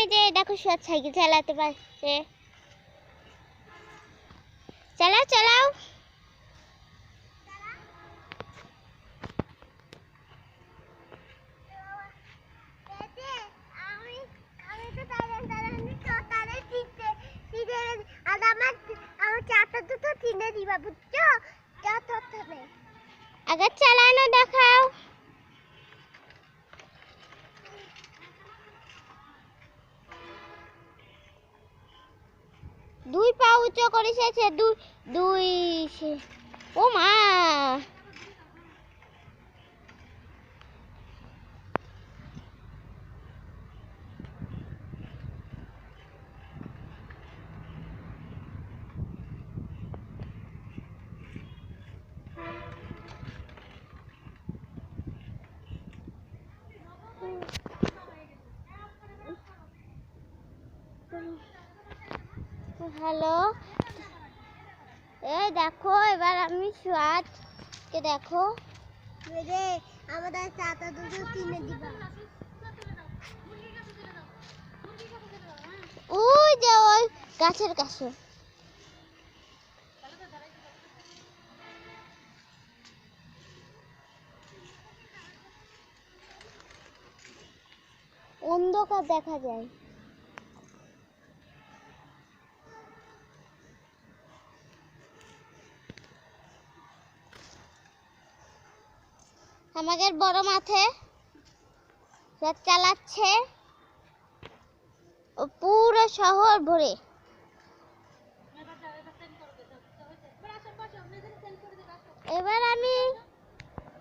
গ্রামে যে দেখো সৎ সাইকেল চালাতে পারছে। চালাও চালাও। আগে চালানো দেখাও। দুই পা উঁচু করে শেষে দুই দুই ও মা। হ্যালো? এই দেখো এবার আমি সোয়াদকে দেখো। রে আমাদের চাটা দুটো কিনে দিবা। ওই যে ওই গাছের কাছে। অন্ধকার দেখা যায়। আমাদের বড় মাঠে চালাচ্ছে ও পুরো শহর ভরে। এবার আমি